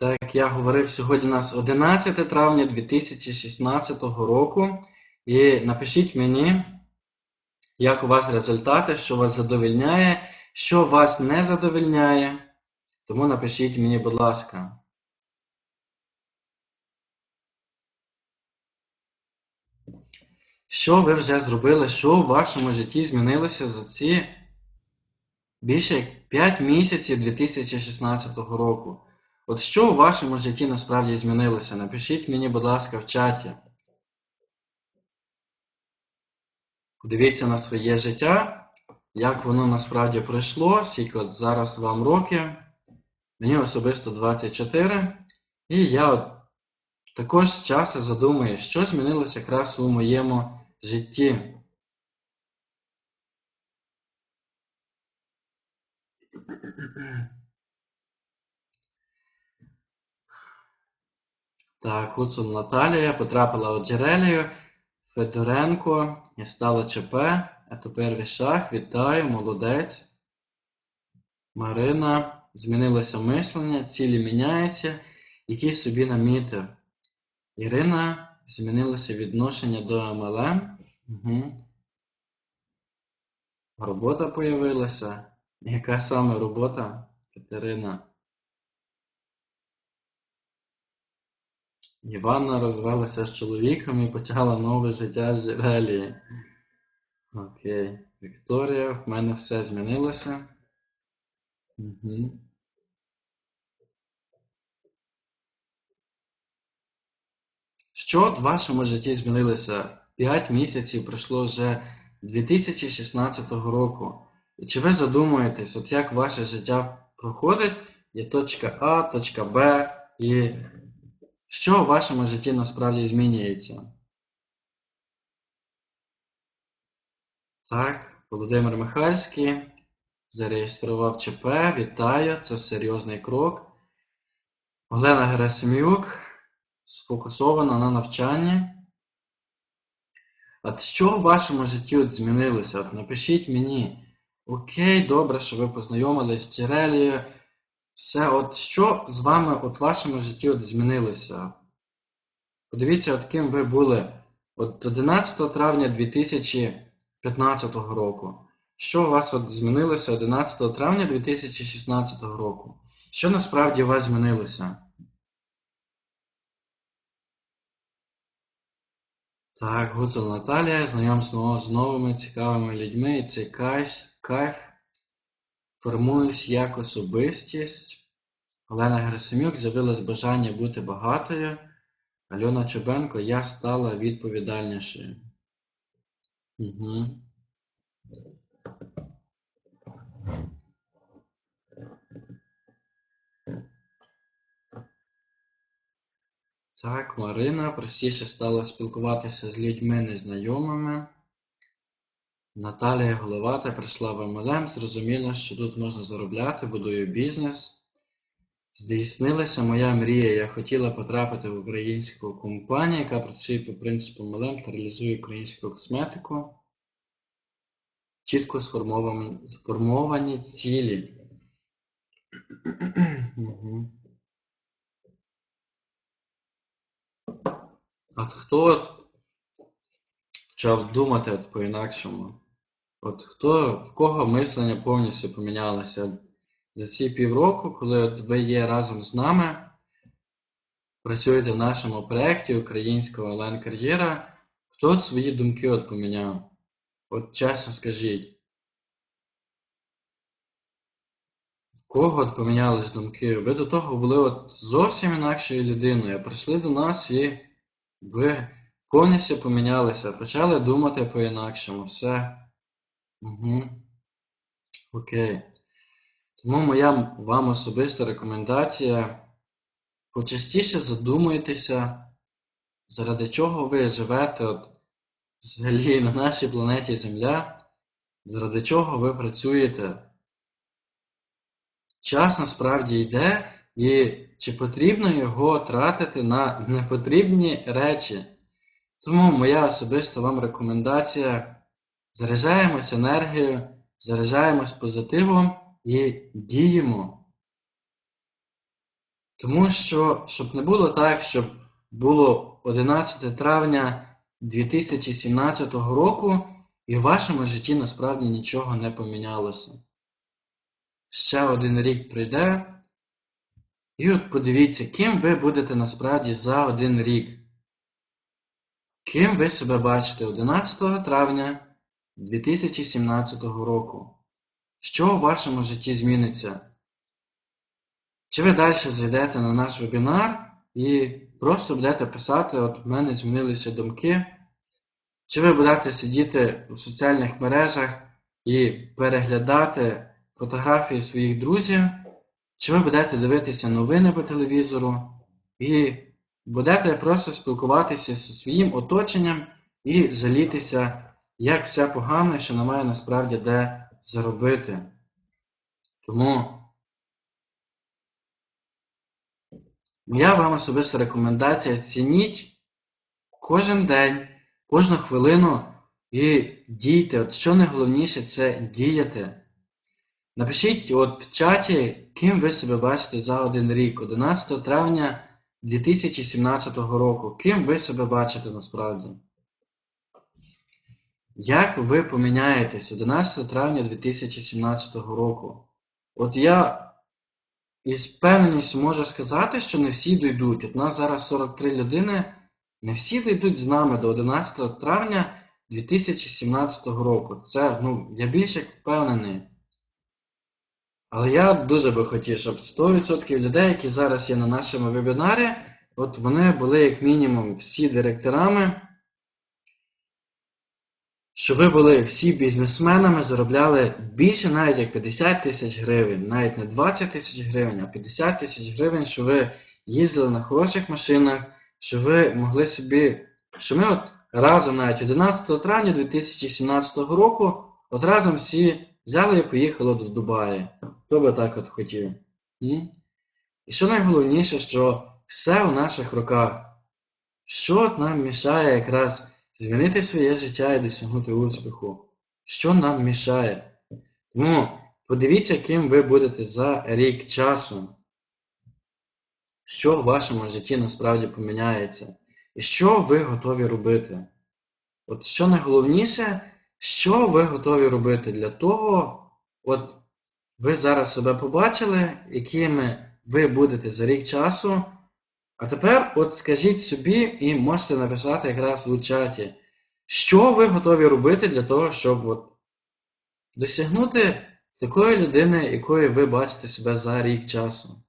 Так, я говорив, сьогодні у нас 11 травня 2016 року. І напишіть мені, як у вас результати, що вас задовільняє, що вас не задовільняє. Тому напишіть мені, будь ласка. Що ви вже зробили, що в вашому житті змінилося за ці більше як 5 місяців 2016 року? От що у вашому житті насправді змінилося? Напишіть мені, будь ласка, в чаті. Подивіться на своє життя, як воно насправді пройшло, скільки от зараз вам років. Мені особисто 24. І я от також з часу задумаю, що змінилося якраз у моєму житті. Так, Гуцул Наталія потрапила у Джерелію, Федоренко стала ЧП, а тепер Вішах. Вітаю, молодець. Марина, змінилося мислення, цілі міняються, які собі намітив. Ірина, змінилося відношення до МЛМ. Угу. Робота появилася. Яка саме робота, Катерина? Іванна розвелася з чоловіком і почала нове життя з Джерелії. Окей. Вікторія, в мене все змінилося. Угу. Що в вашому житті змінилося? 5 місяців пройшло вже 2016 року. І чи ви задумуєтесь, от як ваше життя проходить, є точка А, точка Б, і що в вашому житті насправді змінюється? Так, Володимир Михальський зареєстрував ЧП. Вітаю, це серйозний крок. Олена Герасимюк сфокусована на навчанні. От що в вашому житті от змінилося? От напишіть мені. Окей, добре, що ви познайомились з Джерелією. Все, от що з вами от в вашому житті от змінилося? Подивіться, от ким ви були от 11 травня 2015 року. Що у вас от змінилося 11 травня 2016 року? Що насправді у вас змінилося? Так, Гуцул Наталія, знайомство з новими цікавими людьми, і цей кайф, кайф. Формуюсь як особистість. Олена Герасимюк з'явилось бажання бути багатою. Альона Чубенко, я стала відповідальнішою. Угу. Так, Марина, простіше стало спілкуватися з людьми незнайомими. Наталія Головата прийшла в МЛМ, зрозуміла, що тут можна заробляти, будую бізнес. Здійснилася моя мрія. Я хотіла потрапити в українську компанію, яка працює по принципу МЛМ та реалізує українську косметику. Чітко сформовані, цілі. От хто от почав думати от по-інакшому? От хто, в кого мислення повністю помінялося за ці півроку, коли от ви є разом з нами, працюєте в нашому проєкті Українська онлайн-кар'єра, хто от свої думки от поміняв? От чесно скажіть. В кого от помінялись думки? Ви до того були от зовсім інакшою людиною, прийшли до нас і ви повністю помінялися, почали думати по-інакшому. Все. Угу. Окей. Тому моя вам особиста рекомендація. Почастіше задумуйтеся, заради чого ви живете от, взагалі на нашій планеті Земля, заради чого ви працюєте. Час насправді йде, і чи потрібно його тратити на непотрібні речі. Тому моя особиста вам рекомендація: заряджаємось енергією, заряджаємось позитивом і діємо. Тому що, щоб не було так, щоб було 11 травня 2017 року, і в вашому житті насправді нічого не помінялося. Ще один рік пройде, і от подивіться, ким ви будете насправді за один рік. Ким ви себе бачите 11 травня 2017 року? Що в вашому житті зміниться? Чи ви далі зайдете на наш вебінар і просто будете писати, от в мене змінилися думки, чи ви будете сидіти у соціальних мережах і переглядати фотографії своїх друзів, чи ви будете дивитися новини по телевізору і будете просто спілкуватися зі своїм оточенням і жалітися, як все погано, що немає насправді де заробити. Тому моя вам особиста рекомендація цініть кожен день, кожну хвилину і дійте. От що найголовніше це діяти. Напишіть от в чаті, ким ви себе бачите за один рік, 11 травня 2017 року. Ким ви себе бачите насправді? Як ви поміняєтесь 11 травня 2017 року? От я із певністю можу сказати, що не всі дійдуть. От нас зараз 43 людини, не всі дійдуть з нами до 11 травня 2017 року. Це, ну, я більш як впевнений. Але я дуже би хотів, щоб 100% людей, які зараз є на нашому вебінарі, от вони були як мінімум всі директорами, що ви були всі бізнесменами, заробляли більше навіть як 50 тисяч гривень, навіть не 20 тисяч гривень, а 50 тисяч гривень, що ви їздили на хороших машинах, що ви могли собі, що ми от разом навіть 11 травня 2017 року, от разом всі взяли і поїхали до Дубаї. Хто би так от хотів? М? І що найголовніше, що все в наших руках. Що нам мішає якраз змінити своє життя і досягнути успіху? Що нам мішає? Тому подивіться, ким ви будете за рік часу. Що в вашому житті насправді поміняється? І що ви готові робити? От що найголовніше, що ви готові робити для того, от ви зараз себе побачили, якими ви будете за рік часу. А тепер от скажіть собі і можете написати якраз у чаті, що ви готові робити для того, щоб от досягнути такої людини, якою ви бачите себе за рік часу.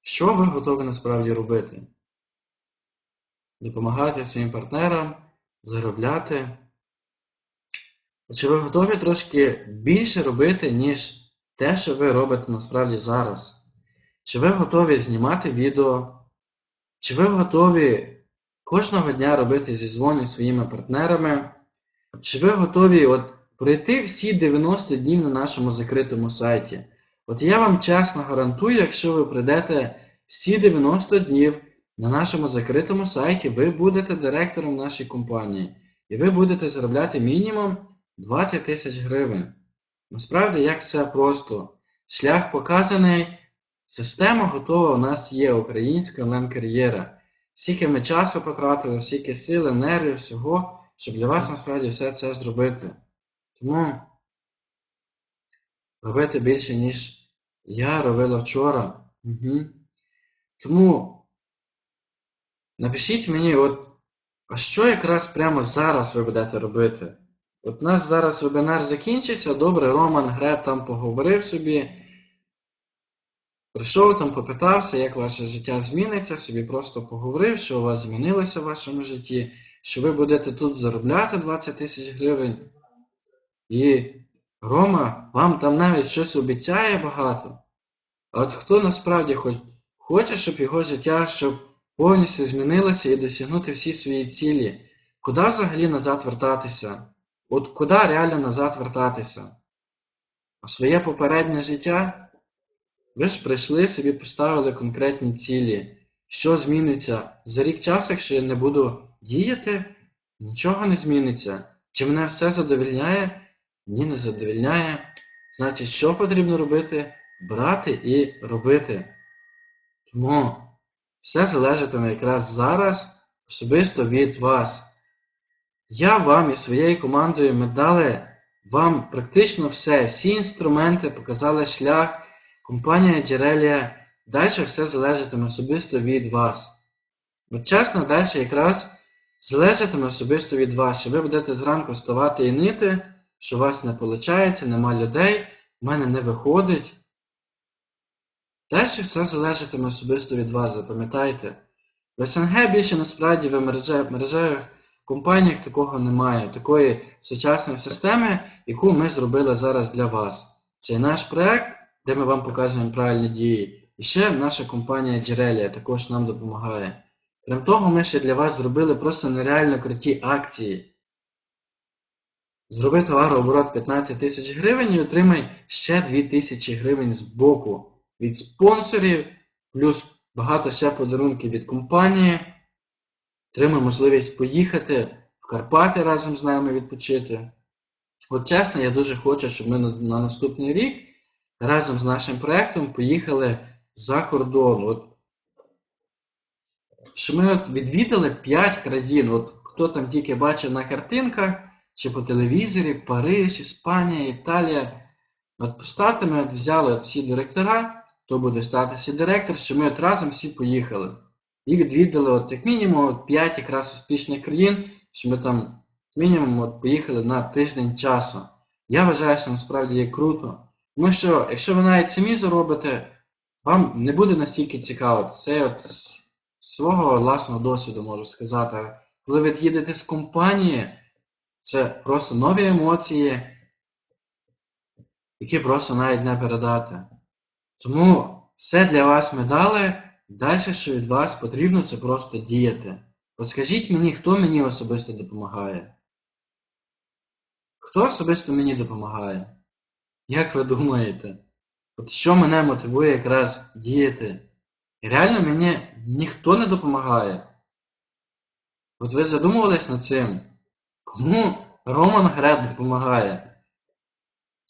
Що ви готові насправді робити? Допомагати своїм партнерам, заробляти. Чи ви готові трошки більше робити, ніж те, що ви робите насправді зараз? Чи ви готові знімати відео? Чи ви готові кожного дня робити зізвони зі своїми партнерами? Чи ви готові от пройти всі 90 днів на нашому закритому сайті? От я вам чесно гарантую, якщо ви прийдете всі 90 днів на нашому закритому сайті, ви будете директором нашої компанії. І ви будете заробляти мінімум 20 тисяч гривень. Насправді, як все просто. Шлях показаний, система готова, у нас є українська онлайн-кар'єра. Скільки ми часу потратили, скільки сил, енергії, всього, щоб для вас насправді все це зробити. Тому робити більше, ніж я робила вчора. Угу. Тому напишіть мені, от, а що якраз прямо зараз ви будете робити? От у нас зараз вебінар закінчиться, добре, Роман Грет там поговорив собі. Прийшов там, попитався, як ваше життя зміниться, собі просто поговорив, що у вас змінилося в вашому житті, що ви будете тут заробляти 20 тисяч гривень. І Рома вам там навіть щось обіцяє багато. А от хто насправді хоч, хоче, щоб його життя щоб повністю змінилося і досягнути всі свої цілі, куди взагалі назад вертатися? От куди реально назад вертатися? У своє попереднє життя? Ви ж прийшли собі поставили конкретні цілі. Що зміниться? За рік часу, якщо я не буду діяти, нічого не зміниться. Чи мене все задовільняє? Ні, не задовільняє. Значить, що потрібно робити? брати і робити. Тому все залежатиме якраз зараз особисто від вас. Я вам і своєю командою ми дали вам практично все, всі інструменти, показали шлях, компанія Джерелія. Далі все залежатиме особисто від вас. От чесно, далі якраз залежатиме особисто від вас, що ви будете зранку вставати і нити, що у вас не виходить, нема людей, в мене не виходить. Далі все залежатиме особисто від вас, запам'ятайте. В СНГ більше насправді в мережевих компаніях такого немає, такої сучасної системи, яку ми зробили зараз для вас. Це наш проект, де ми вам показуємо правильні дії. І ще наша компанія Джерелія також нам допомагає. Крім того, ми ще для вас зробили просто нереально круті акції. Зроби товарооборот 15 тисяч гривень і отримай ще 2 тисячі гривень з боку від спонсорів, плюс багато ще подарунків від компанії. Отримай можливість поїхати в Карпати разом з нами відпочити. От чесно, я дуже хочу, щоб ми на, на наступний рік разом з нашим проєктом поїхали за кордон. От, що ми от відвідали 5 країн. От хто там тільки бачив на картинках чи по телевізорі, Париж, Іспанія, Італія. От поставте, ми от взяли от всі директора, хто буде статусі директор, що ми от разом всі поїхали. І відвідали от як мінімум от 5 якраз успішних країн, що ми там мінімум от поїхали на тиждень часу. Я вважаю, що насправді є круто. Тому що, якщо ви навіть самі заробите, вам не буде настільки цікаво. Це от свого власного досвіду можу сказати. Коли ви їдете з компанії, це просто нові емоції, які просто навіть не передати. Тому все для вас ми дали. Далі, що від вас потрібно, це просто діяти. От скажіть мені, хто мені особисто допомагає? Хто особисто мені допомагає? Як ви думаєте? От що мене мотивує якраз діяти? І реально мені ніхто не допомагає. От ви задумувались над цим? Кому Роман Грет допомагає?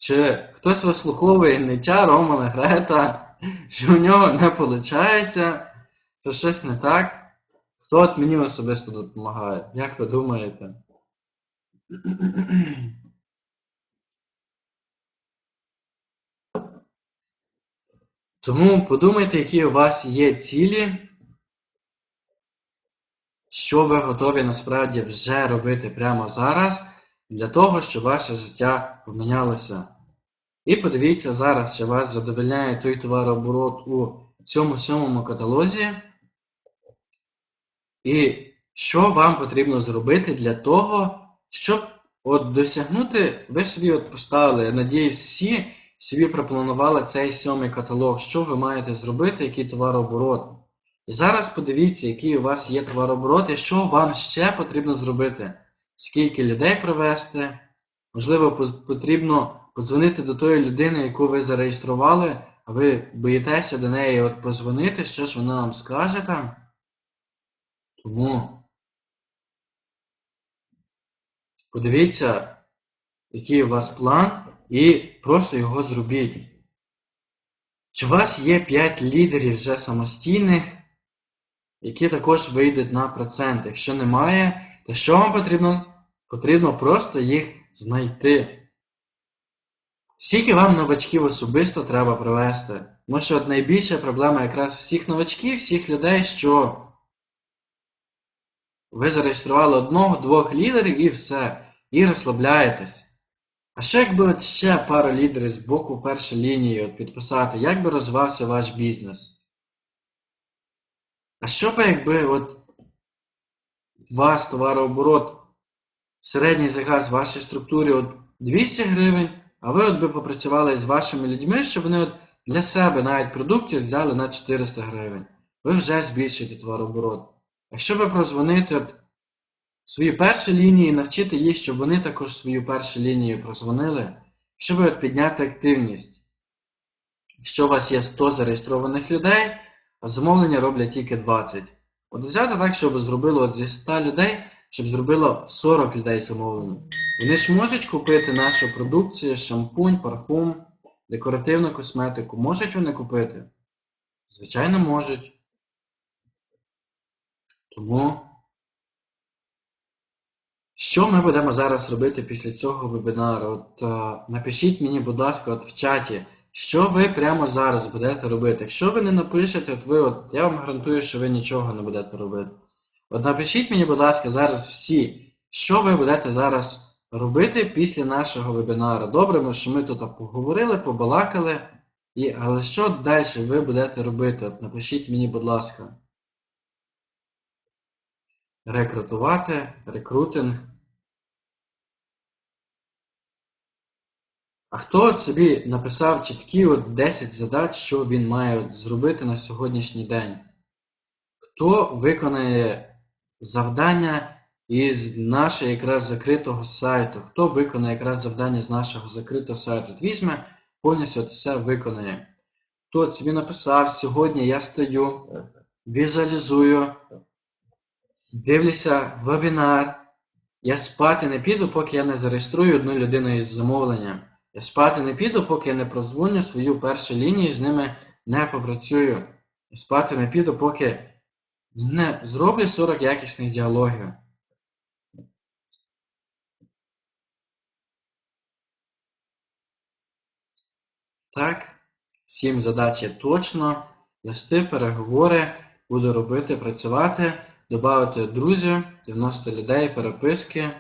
Чи хтось вислуховує нича Романа Грета, що в нього не виходить, що щось не так? Хто от мені особисто допомагає? Як ви думаєте? Тому подумайте, які у вас є цілі, що ви готові насправді вже робити прямо зараз, для того, щоб ваше життя помінялося. І подивіться зараз, чи вас задовольняє той товарооборот у цьому сьомому каталозі. І що вам потрібно зробити для того, щоб от досягнути, ви собі от поставили, надіюсь, всі собі пропланували цей сьомий каталог, що ви маєте зробити, який товарооборот. І зараз подивіться, який у вас є товарооборот, і що вам ще потрібно зробити. Скільки людей привезти, можливо, потрібно подзвонити до тої людини, яку ви зареєстрували, а ви боїтеся до неї от позвонити, що ж вона вам скаже там. Тому подивіться, який у вас план, і просто його зробіть. Чи у вас є 5 лідерів вже самостійних, які також вийдуть на процент? Якщо немає, то що вам потрібно? Потрібно просто їх знайти. Скільки вам новачків особисто треба привести? Тому що найбільша проблема якраз всіх новачків, всіх людей, що ви зареєстрували одного-двох лідерів і все, і розслабляєтесь. А що якби от ще пару лідерів з боку першої лінії от підписати, як би розвивався ваш бізнес? А що би якби от вас товарооборот середній загаз в вашій структурі от 200 гривень, а ви от би попрацювали з вашими людьми, щоб вони от для себе навіть продуктів взяли на 400 гривень. Ви вже збільшуєте товарооборот. Якщо ви прозвоните от свої перші лінії, навчити їх, щоб вони також свою першу лінію прозвонили, щоб ви от підняти активність. Якщо у вас є 100 зареєстрованих людей, замовлення роблять тільки 20. От взяти так, щоб зробило от зі 100 людей, щоб зробило 40 людей замовлення. Вони ж можуть купити нашу продукцію, шампунь, парфум, декоративну косметику. Можуть вони купити? Звичайно, можуть. Тому, що ми будемо зараз робити після цього вебінару? От е, напишіть мені, будь ласка, от в чаті, що ви прямо зараз будете робити. Якщо ви не напишете, от ви, от, я вам гарантую, що ви нічого не будете робити. От напишіть мені, будь ласка, зараз всі, що ви будете зараз робити після нашого вебінару. Добре, що ми тут поговорили, побалакали. І, але що далі ви будете робити? От напишіть мені, будь ласка. Рекрутувати, рекрутинг. А хто собі написав чіткі от 10 задач, що він має зробити на сьогоднішній день? Хто виконає завдання із нашого якраз закритого сайту? Хто виконає якраз завдання з нашого закритого сайту? Візьме, повністю все виконає. Хто собі написав, сьогодні я стою, візуалізую, дивлюся вебінар. Я спати не піду, поки я не зареєструю одну людину із замовленням. Я спати не піду, поки не прозвоню свою першу лінію і з ними не попрацюю. Я спати не піду, поки не зроблю 40 якісних діалогів. Так, сім задач є точно. Вести переговори, буду робити, працювати, додати друзів, 90 людей, переписки.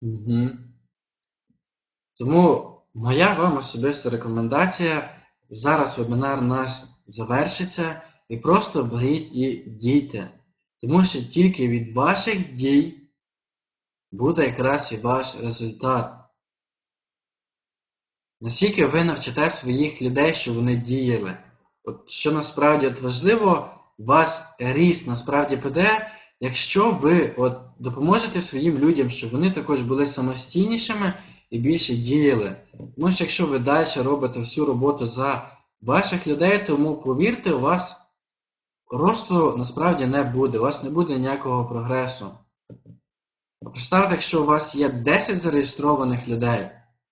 Угу. Тому моя вам особиста рекомендація. Зараз вебінар наш завершиться і просто беріть і дійте. Тому що тільки від ваших дій буде якраз і ваш результат. Наскільки ви навчите своїх людей, що вони діяли. От що насправді от важливо, вас ріст насправді піде, якщо ви от допоможете своїм людям, щоб вони також були самостійнішими і більше діяли. Тому що якщо ви далі робите всю роботу за ваших людей, тому повірте, у вас росту насправді не буде, у вас не буде ніякого прогресу. Представте, якщо у вас є 10 зареєстрованих людей,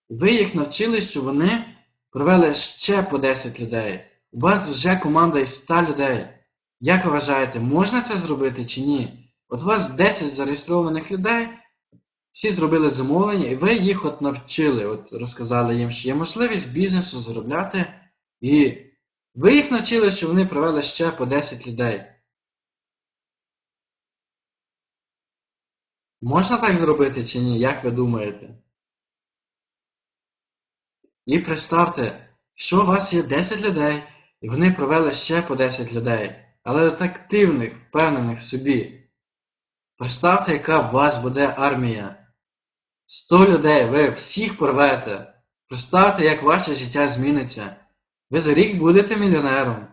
ви їх навчили, що вони провели ще по 10 людей. У вас вже команда із 100 людей. Як вважаєте, можна це зробити чи ні? От у вас 10 зареєстрованих людей, всі зробили замовлення, і ви їх от навчили, от розказали їм, що є можливість бізнесу заробляти, і ви їх навчили, що вони провели ще по 10 людей. Можна так зробити чи ні? Як ви думаєте? І представте, що у вас є 10 людей, і вони провели ще по 10 людей, але активних, впевнених в собі. Представте, яка у вас буде армія. 100 людей, ви всіх порвете. Представте, як ваше життя зміниться. Ви за рік будете мільйонером.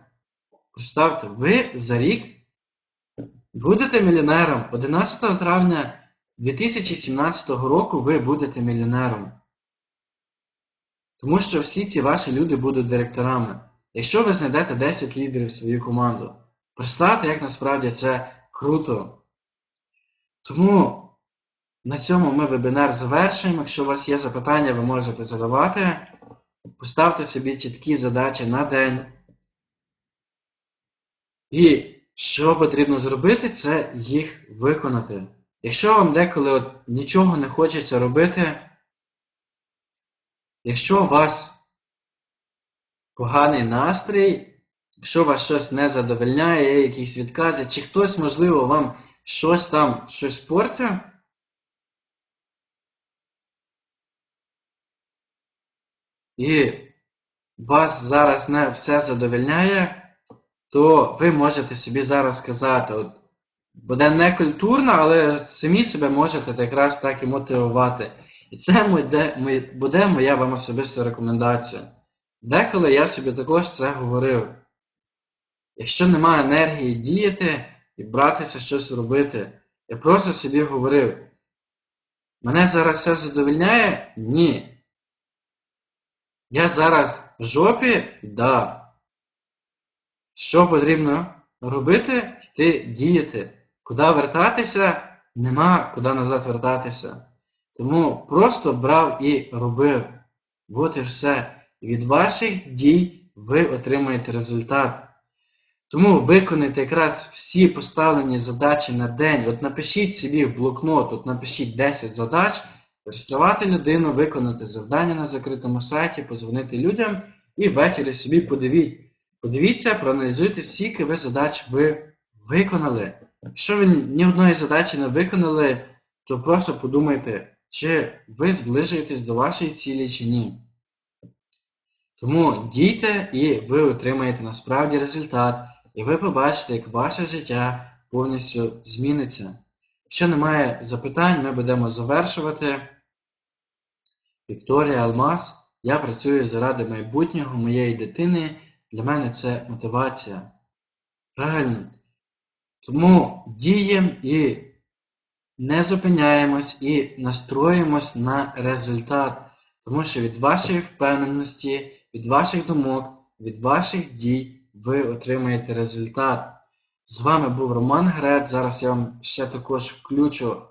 Представте, ви за рік будете мільйонером. 11 травня 2017 року ви будете мільйонером. Тому що всі ці ваші люди будуть директорами. Якщо ви знайдете 10 лідерів в свою команду, представте, як насправді це круто. Тому на цьому ми вебінар завершуємо. Якщо у вас є запитання, ви можете задавати. Поставте собі чіткі задачі на день. І що потрібно зробити, це їх виконати. Якщо вам деколи от нічого не хочеться робити, якщо у вас поганий настрій, якщо вас щось не задовольняє, є якісь відкази, чи хтось, можливо, вам щось там щось портив, і вас зараз не все задовольняє, то ви можете собі зараз сказати, от, буде не культурно, але самі себе можете якраз так і мотивувати. І це буде, моя вам особиста рекомендація. Деколи я собі також це говорив. Якщо немає енергії діяти і братися щось робити, я просто собі говорив, мене зараз все задовольняє? Ні. Я зараз в жопі? Да. Що потрібно робити? Йти діяти. Куди вертатися? Нема куди назад вертатися. Тому просто брав і робив. От і все. від ваших дій ви отримаєте результат. Тому виконайте якраз всі поставлені задачі на день. От напишіть собі в блокнот, от напишіть 10 задач, реєструвати людину, виконати завдання на закритому сайті, позвонити людям і ввечері собі подивіть. Подивіться, проаналізуйте, скільки ви задач ви виконали. Якщо ви ні одної задачі не виконали, то просто подумайте, чи ви зближуєтесь до вашої цілі чи ні. Тому дійте і ви отримаєте насправді результат, і ви побачите, як ваше життя повністю зміниться. Якщо немає запитань, ми будемо завершувати. Вікторія Алмаз. Я працюю заради майбутнього моєї дитини. Для мене це мотивація. Правильно. Тому діємо і не зупиняємось і настроїмось на результат. Тому що від вашої впевненості, від ваших думок, від ваших дій ви отримаєте результат. З вами був Роман Грет. Зараз я вам ще також включу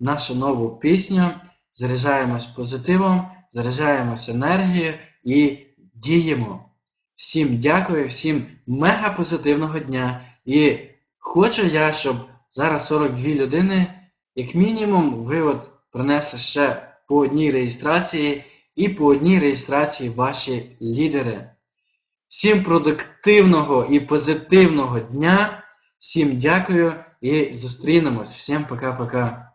нашу нову пісню. Заряджаємось позитивом, заряджаємось енергією і діємо. Всім дякую, всім мега позитивного дня. І хочу я, щоб зараз 42 людини, як мінімум, ви от принесли ще по одній реєстрації і по одній реєстрації ваші лідери. Всім продуктивного і позитивного дня. Всім дякую і зустрінемось. Всім пока-пока.